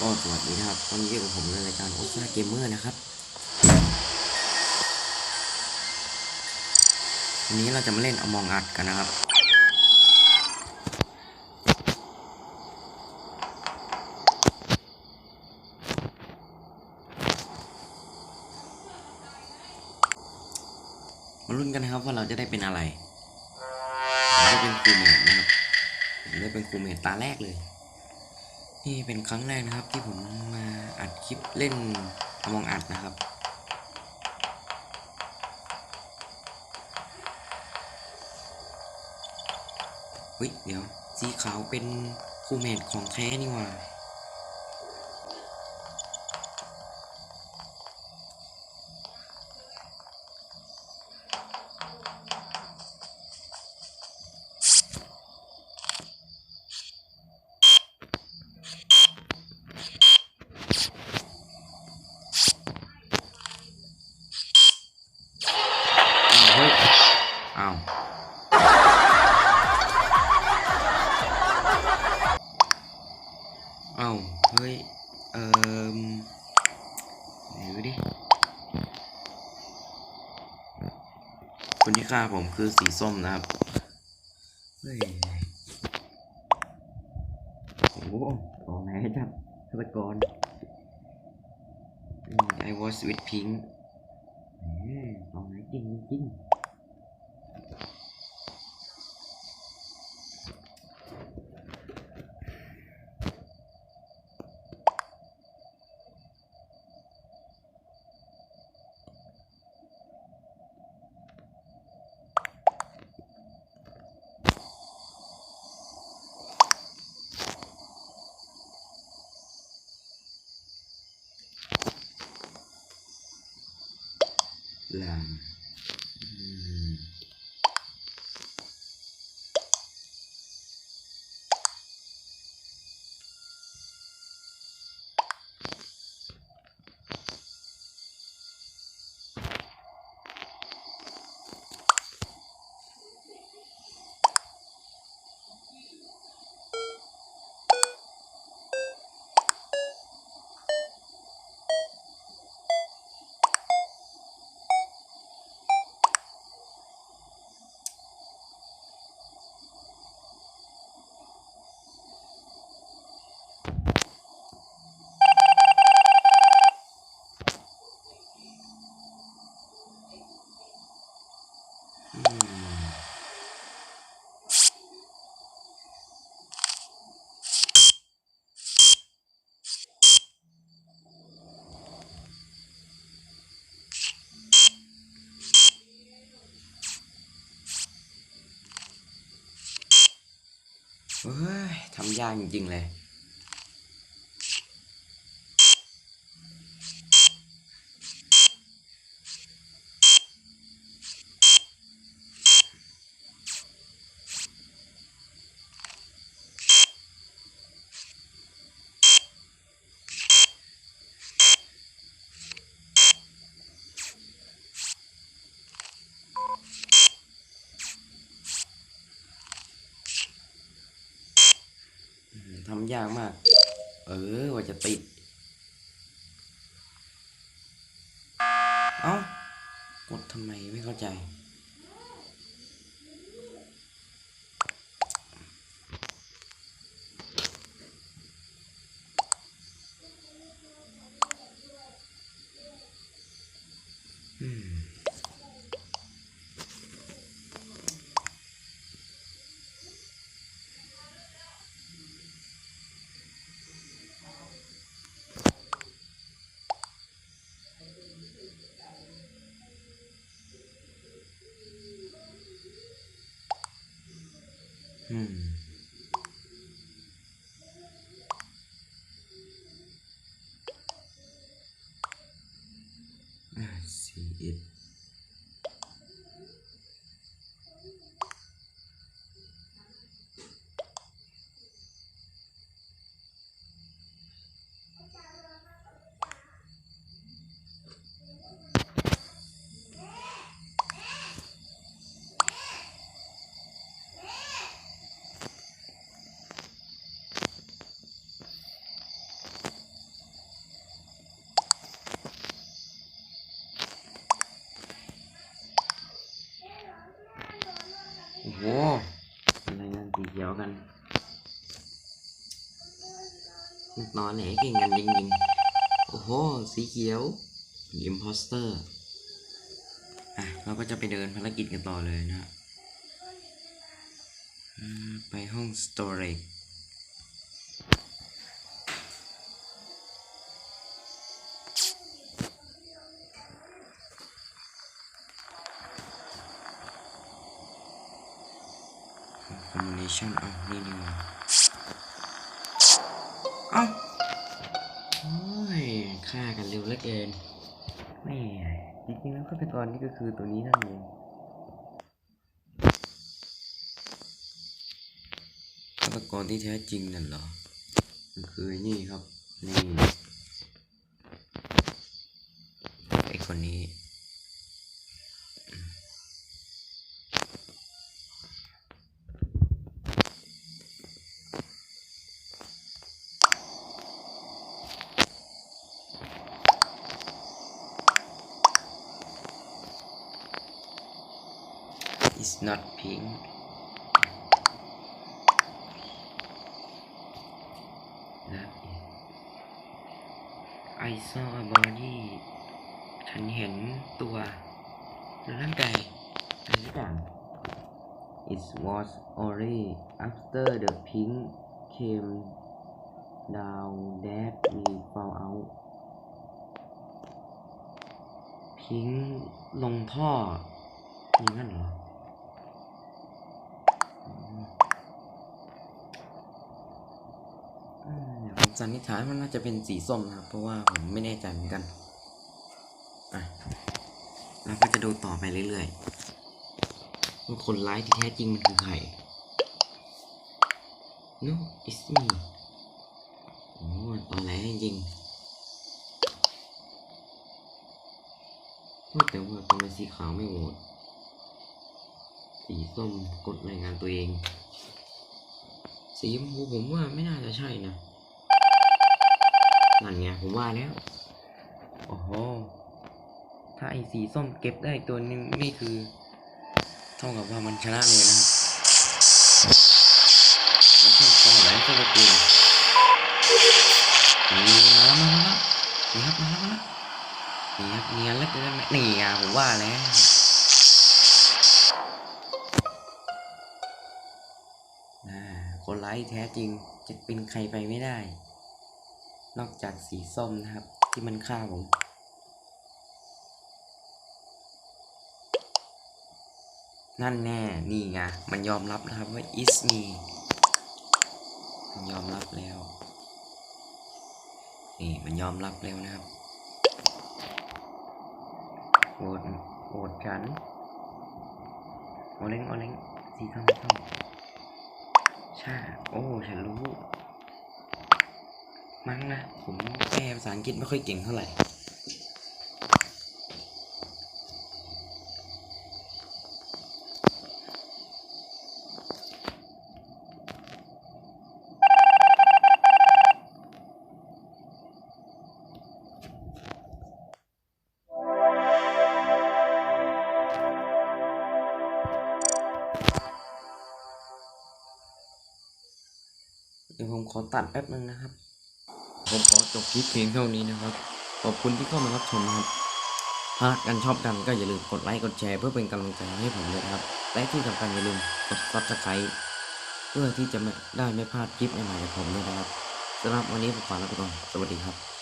ก็สวัสดีนะครับตอนนี้อยู่กับผมในรายการโอซ่าเกมเมอร์นะครับวันนี้เราจะมาเล่นอมองอัดกันนะครับ มาลุ้นกันนะครับว่าเราจะได้เป็นอะไรเราได้เป็นครูเมทนะครับผมได้เป็นครูเมทตาแรกเลย นี่เป็นครั้งแรกนะครับที่ผมมาอัดคลิปเล่นอมองอัดนะครับ เฮ้ย เดี๋ยวสีขาวเป็นครูเมทของแท้นี่หว่า ค่าผมคือสีส้มนะครับโอ้โหออกไหนจับฆาตกรอืม I was with pink ขออกไหนจริงจริง ล เฮ้ยทำยากจริงๆเลย ยากมาก เออ ว่าจะติด เอ้ากดทำไมไม่เข้าใจ อืม อื นอนแหนเก่งกันจริงๆ โอ้โห สีเขียวอิมพอสเตอร์ อะ เราก็จะไปเดินภารกิจกันต่อเลยนะฮะไปห้อง storage คอมมูนิชันเอานี่ดีกว่า เร็วเหลือเกินแม่จริงๆแล้วฆาตกรนี่ก็คือตัวนี้นั่นเองฆาตกรที่แท้จริงนั่นเหรอมันคือไอ้นี่ครับ นี่ไอคนนี้ is not pink. That is I saw a body ฉันเห็นตัวร่างกายอะไรสักอย่าง It was only after the pink came down that we found out พิงลงท่ออย่างนั้นเหรอมอืม ผมสันนิษฐานว่าน่าจะเป็นสีส้มนะครับ เพราะว่าผมไม่แน่ใจเหมือนกันอะเราก็จะดูต่อไปเรื่อยๆว่าคนร้ายที่แท้จริงมันคือใคร No it's me โอ้ตอนแรกจริงแต่ว่าทำไมสีขาวไม่โหวตสีส้มกดรายงานตัวเอง สีชมพูผมว่าไม่น่าจะใช่นะนั่นไงผมว่าแล้วโอ้โหถ้าไอ้สีส้มเก็บได้ตัวนึงนี่คือเท่ากับว่ามันชนะเลยนะครับมันชอบตอแหลมตัวตัวนี่มาแล้วมาแล้วนี่ครับมาแล้วมาแล้วนี่ครับเนียนแล้วเกินนี่อะผมว่าแล้ว ร้ายที่แท้จริงจะเป็นใครไปไม่ได้ นอกจากสีส้มนะครับ ที่มันฆ่าผมนั่นแน่ นี่ไง มันยอมรับนะครับว่า is me มันยอมรับแล้ว นี่ มันยอมรับแล้วนะครับโหวตโหวตฉัน โอเล้งโอเล้งสีส้มสีส้ม โอ้ฉันรู้ มั้งนะ ผมแปลภาษาอังกฤษไม่ค่อยเก่งเท่าไหร่ ขอตัดแป๊บนึงนะครับ ผมขอจบคลิปเพียงเท่านี้นะครับ ขอบคุณที่เข้ามารับชมนะครับถ้ากกันชอบกันก็อย่าลืมกดไลค์กดแชร์เพื่อเป็นกำลังใจให้ผมด้วยครับ และที่สำคัญอย่าลืมกดซับสไครต์เพื่อที่จะไม่ได้ไม่พลาดคลิปใหม่ๆจากผมด้วยนะครับสำหรับวันนี้ผมขอลาไปก่อนสวัสดีครับ